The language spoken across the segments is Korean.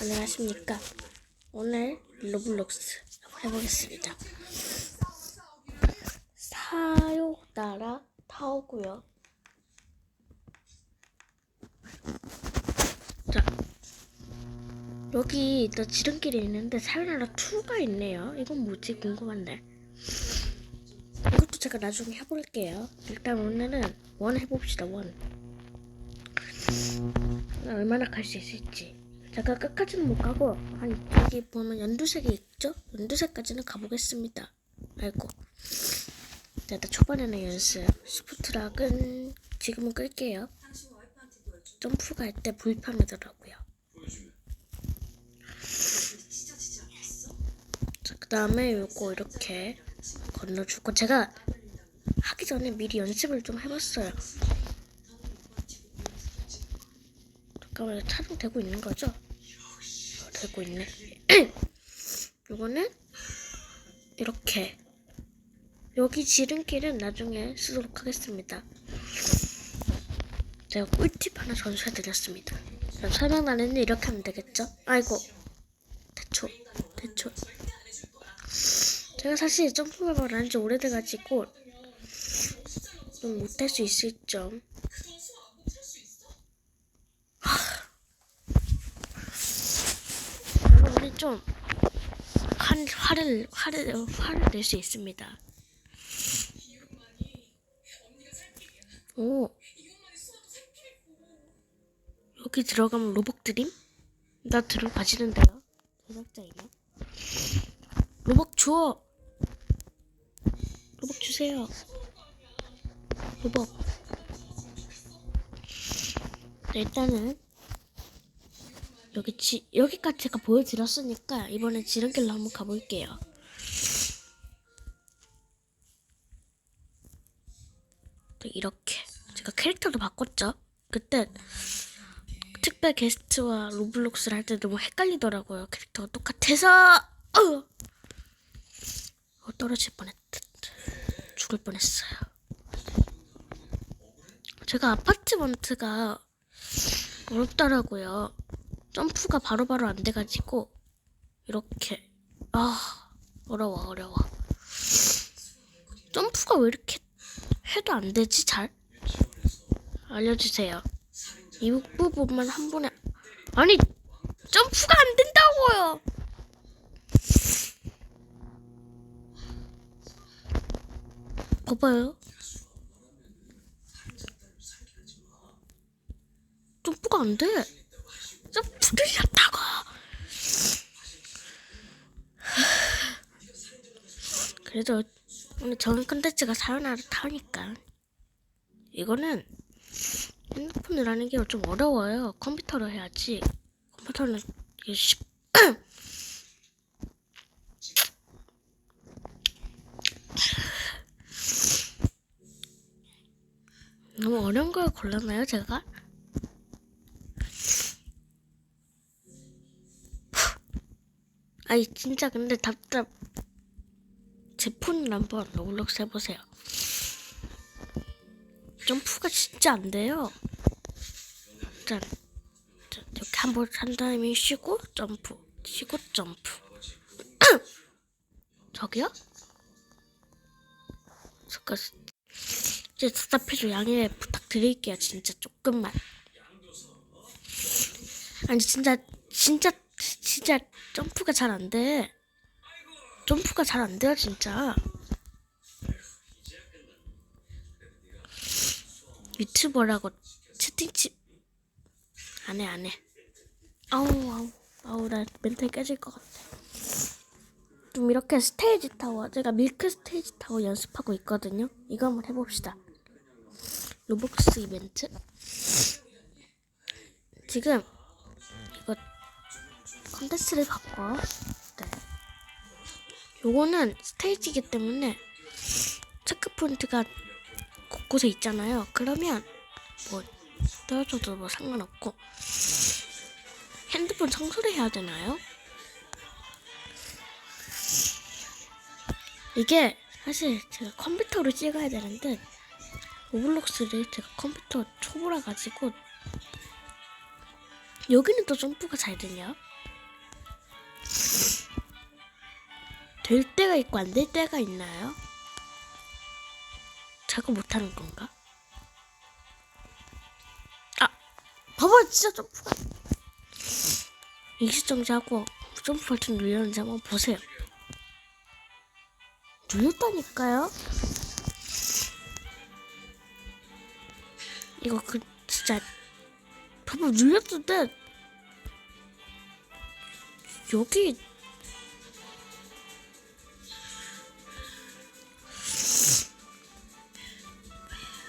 안녕하십니까. 오늘 로블록스 해보겠습니다. 사요 나라 타오고요. 자, 여기 또 지름길이 있는데 사요나라 2가 있네요. 이건 뭐지 궁금한데. 이것도 제가 나중에 해볼게요. 일단 오늘은 원 해봅시다. 원. 얼마나 갈 수 있을지. 제가 끝까지는 못 가고 한 여기 보면 연두색이 있죠? 연두색까지는 가보겠습니다. 아이고. 자, 일단 초반에는 연습. 스포트락은 지금은 끌게요. 점프가 할때 불편하더라고요. 자, 그 다음에 요거 이렇게 건너주고 제가 하기 전에 미리 연습을 좀 해봤어요. 잠깐만요. 촬영되고 있는 거죠? 어, 되고 있네. 요거는 이렇게 여기 지름길은 나중에 쓰도록 하겠습니다. 제가 꿀팁 하나 전수해드렸습니다. 설명란에는 이렇게 하면 되겠죠? 아이고 대초 대초 제가 사실 점프맵을 안지 오래돼가지고 좀 못할 수 있을 점 여러분이 좀 한, 화를 화를 화를 낼 수 있습니다. 오 여기 들어가면 로봇 드림? 나 들어가시는데요? 제작자이나? 로봇 줘! 로봇 주세요. 로봇. 네, 일단은 여기 지, 여기까지 제가 보여드렸으니까 이번에 지름길로 한번 가볼게요. 네, 이렇게 제가 캐릭터도 바꿨죠. 그때 특별 게스트와 로블록스를 할 때 너무 헷갈리더라고요. 캐릭터가 똑같아서 어, 어, 떨어질 뻔했 죽을 뻔했어요. 제가 아파트먼트가 어렵더라고요. 점프가 바로바로 안 돼가지고 이렇게 아 어려워 어려워. 점프가 왜 이렇게 해도 안 되지 잘? 알려주세요. 이 부분만 한 번에 아니 점프가 안 된다고요. 봐봐요. 점프가 안 돼. 했다고. 그래도 오늘 전 컨텐츠가 사연하를 타니까 이거는 핸드폰으로 하는 게 좀 어려워요. 컴퓨터로 해야지. 컴퓨터는 이게 쉽. 너무 어려운 걸 골랐나요, 제가? 아니 진짜 근데 답답. 제 폰을 한번 로블록스 해보세요. 점프가 진짜 안 돼요. 짠. 자, 이렇게 한번 한 다음에 쉬고 점프, 쉬고 점프. 저기요? 잠깐 이제 답답해줘 양해 부탁드릴게요. 진짜 조금만. 아니 진짜 진짜 진짜 점프가 잘 안 돼. 점프가 잘 안 돼요 진짜. 유튜버라고 채팅치 안해 안해. 아우 아우 아우 나 멘탈 깨질 것 같아. 좀 이렇게 스테이지 타워 제가 밀크 스테이지 타워 연습하고 있거든요. 이거 한번 해봅시다. 로복스 이벤트? 지금 컨텐츠를 바꿔 네 요거는 스테이지이기 때문에 체크 포인트가 곳곳에 있잖아요. 그러면 뭐 떨어져도 뭐 상관없고 핸드폰 청소를 해야 되나요? 이게 사실 제가 컴퓨터로 찍어야 되는데 로블록스를 제가 컴퓨터 초보라 가지고 여기는 또 점프가 잘 되냐? 될 때가 있고 안 될 때가 있나요? 자꾸 못하는 건가? 아, 봐봐 진짜 점프가 익시정지하고 점프 버튼 눌렸는지 한번 보세요. 눌렸다니까요? 이거 그 진짜 봐봐 눌렸는데 여기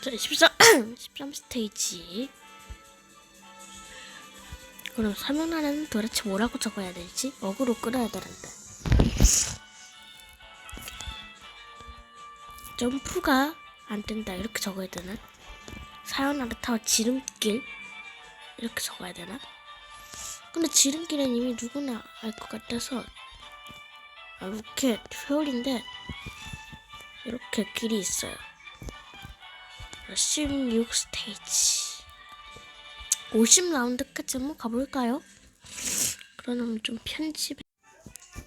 13, 13 스테이지. 그럼 설명란에는 도대체 뭐라고 적어야 되지? 어그로 끌어야 되는데. 점프가 안 된다. 이렇게 적어야 되나? 사연하르 타워 지름길. 이렇게 적어야 되나? 근데 지름길은 이미 누구나 알 것 같아서. 아, 이렇게 회오리인데, 이렇게 길이 있어요. 16 스테이지. 50 라운드까지 한번 가볼까요? 그러면 좀 편집.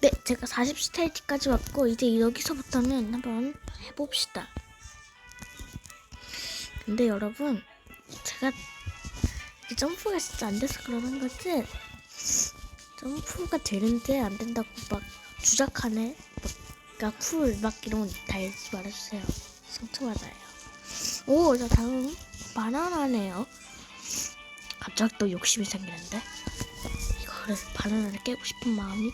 네 제가 40 스테이지까지 왔고 이제 여기서부터는 한번 해봅시다. 근데 여러분 제가 점프가 진짜 안 돼서 그러는 거지? 점프가 되는데 안 된다고 막 주작하네? 막 쿨막 이런 거 달지 말아주세요. 상처받아요 오, 자 다음 바나나네요. 갑자기 또 욕심이 생기는데 이거를 바나나를 깨고 싶은 마음이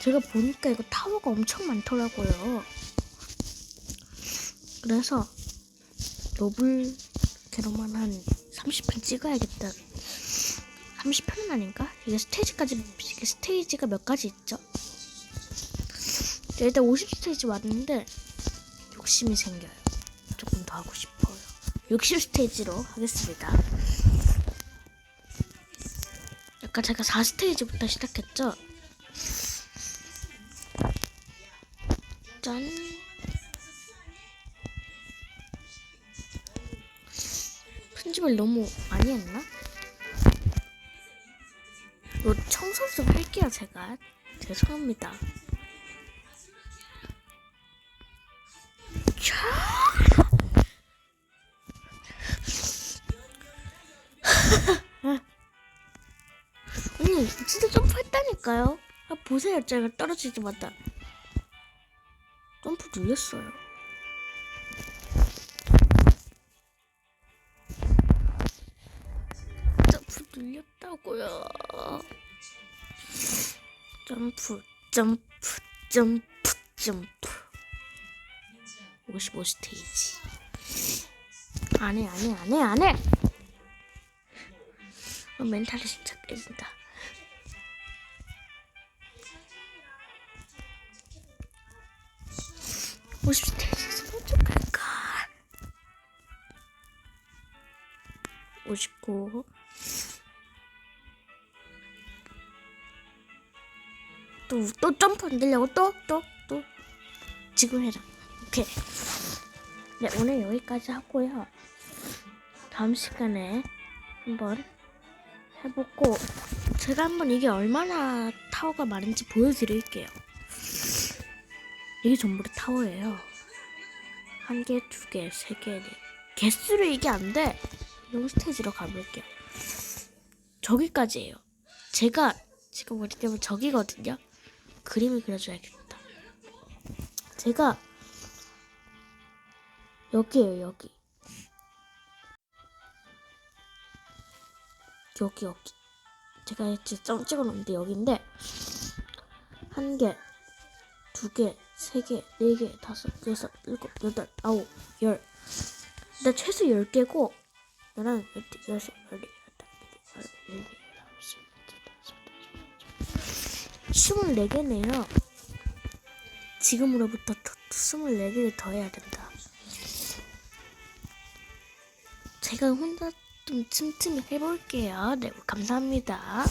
제가 보니까 이거 타워가 엄청 많더라고요. 그래서 노블 캐로만 한 30편 찍어야겠다. 30편은 아닌가? 이게 스테이지까지 이게 스테이지가 몇 가지 있죠? 자, 일단 50 스테이지 왔는데 욕심이 생겨요. 조금 더 하고 싶어요. 60 스테이지로 하겠습니다. 아까 제가 4 스테이지부터 시작했죠? 짠. 편집을 너무 많이 했나? 이거 청소 좀 할게요, 제가. 죄송합니다. 점프했다니까요. 아 보세요, 제가 떨어지자마자 점프 눌렸어요. 점프 눌렸다고요. 점프, 점프, 점프, 점프. 55 스테이지. 안 해, 안 해, 안 해, 안 해! 어, 멘탈이 진짜 깨진다. 오십 스테이지에서 먼저 갈까? 59. 또, 또 점프 안 되려고 또, 또, 또. 지금 해라. 오케이. 네, 오늘 여기까지 하고요. 다음 시간에 한번 해보고 제가 한번 이게 얼마나 타워가 많은지 보여드릴게요. 이게 전부 다 타워예요. 한 개, 두 개, 세 개, 네. 개수로 이게 안 돼. 용 스테이지로 가볼게요. 저기까지예요. 제가 지금 머리 때문에 저기거든요. 그림을 그려줘야겠다. 제가 여기에요 여기 여기 여기 제가 이제 점 찍어놓는데 여기인데 한 개, 두 개, 세 개, 네 개, 다섯, 여섯, 일곱, 여덟, 아홉, 열 일단 최소 열 개고 나는 열두, 여섯, 열네, 열다섯, 열여덟, 열일곱, 스물네 개네요. 지금으로부터 스물네 개를 더 해야 된다. 제가 혼자 좀 틈틈이 해볼게요. 네, 감사합니다.